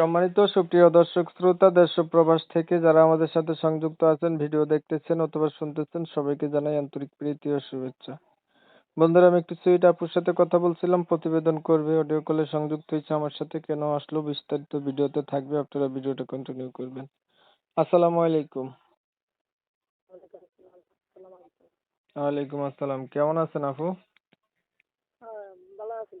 সম্মানিত সুপ্রিয় দর্শক শ্রোতা দেশ প্রবাস থেকে যারা আমাদের সাথে সংযুক্ত আছেন ভিডিও দেখতেছেন অথবা শুনতেছেন সবাইকে জানাই আন্তরিক প্রীতি ও শুভেচ্ছা। বন্ধুরা আমি একটু সুইট আপুর সাথে কথা বলছিলাম প্রতিবেদন করবে অডিও কলে সংযুক্ত হয়েছে আমার সাথে কেন আসলো বিস্তারিত ভিডিওতে থাকবে আপনারা ভিডিওটা কন্টিনিউ করবেন। আসসালামু আলাইকুম। ওয়ালাইকুম আসসালাম কেমন আছেন আপু হ্যাঁ ভালো আছি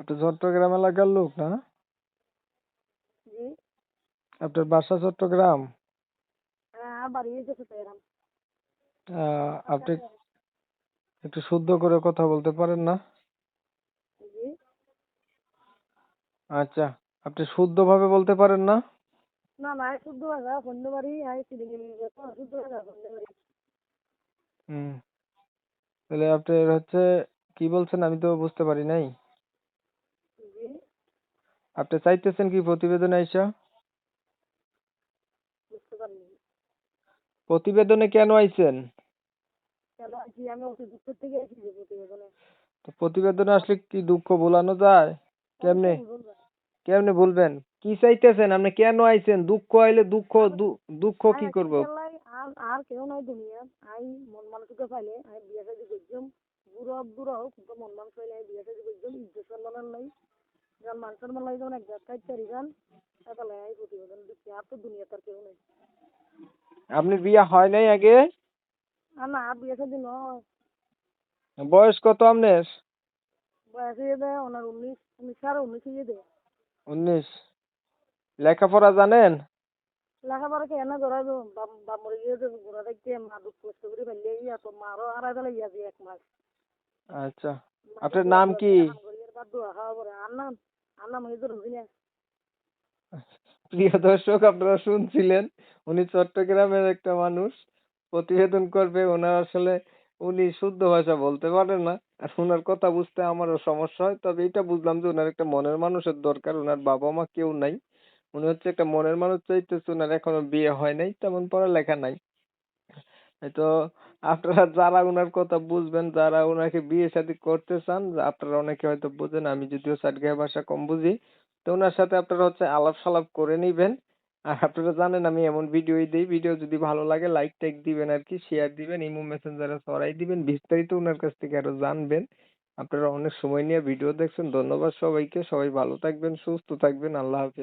আপনি চট্টগ্রাম এলাকার লোক না? জি। আপনার বাসা চট্টগ্রাম? হ্যাঁ বাড়ি আহ, আপনি একটু শুদ্ধ করে কথা বলতে পারেন না? জি। আচ্ছা আপনি শুদ্ধভাবে বলতে পারেন না? না না আয় শুদ্ধ ভাষা ফন্ড বাড়ি আয় শিলিগুড়ি যেত শুদ্ধ ভাষা ফন্ড বাড়ি হুম। তাহলে আপনার হচ্ছে কি বলছেন আমি তো বুঝতে পারি নাই। আপনি চাইতেছেন কি প্রতিবেদনে আইসা? প্রতিবেদনে কেন আইছেন? প্রতিবেদনে। আসলে কি দুঃখ ভোলানো যায়? কেমনে? কেমনে বলবেন কি চাইতেছেন? আপনি কেন আইছেন? দুঃখ আইলে দুঃখ দুঃখ কি করব? আর কেউ নাই দুনিয়াত আই মন মানুষকে পাইলে আই বিয়া শাদি করছম বুড়ো বুড়ো হোক মন পাইলে বিয়া শাদি করছম ইজ্জত নাই। যখন মানুষের মন লাগে যখন এক জায়গায় চারি তাহলে আই প্রতিবেদন দিচ্ছি আর তো দুনিয়াতে আর কেউ নেই। আপনি বিয়ে হয় নাই আগে? না আর বিয়া শাদি নয়। বয়স কত আপনার? বয়স হয়ে দেয় ওনার উনিশ উনিশ আর উনিশ হয়ে দেয়। উনিশ। লেখাপড়া জানেন? লেখাপড়া কেন ধরাইব বাপ মরে গিয়ে ঘোরা দেখতে মা দুঃখ কষ্ট করে ফেললে ইয়া তো মারও হারাই ফেলে ইয়া এক মাস। আচ্ছা। আপনার নাম কি? আর নাম? প্রিয় দর্শক আপনারা শুনছিলেন, উনি চট্টগ্রামের একটা মানুষ, প্রতিবেদন করবে ওনার আসলে উনি শুদ্ধ ভাষা বলতে পারেন না, আর ওনার কথা বুঝতে আমারও সমস্যা হয়, তবে এটা বুঝলাম যে ওনার একটা মনের মানুষের দরকার ওনার বাবা মা কেউ নাই, উনি হচ্ছে একটা মনের মানুষ চাইতেছে ওনার এখনও বিয়ে হয় নাই, তেমন পড়ালেখা নাই। তো আপনারা যারা ওনার কথা বুঝবেন, যারা ওনাকে বিয়ে শাদী করতে চান, আপনারা অনেকে হয়তো বোঝেন, আমি যদিও সাটগাঁয় ভাষা কম বুঝি, তো ওনার সাথে আপনারা হচ্ছে আলাপ সালাপ করে নিবেন। আর আপনারা জানেন, আমি এমন ভিডিওই দিই, ভিডিও যদি ভালো লাগে লাইক টাইক দিবেন আর কি শেয়ার দিবেন, ইমো মেসেঞ্জারে ছড়াই দিবেন, বিস্তারিত ওনার কাছ থেকে আরও জানবেন। আপনারা অনেক সময় নিয়ে ভিডিও দেখছেন, ধন্যবাদ সবাইকে, সবাই ভালো থাকবেন, সুস্থ থাকবেন, আল্লাহ হাফেজ।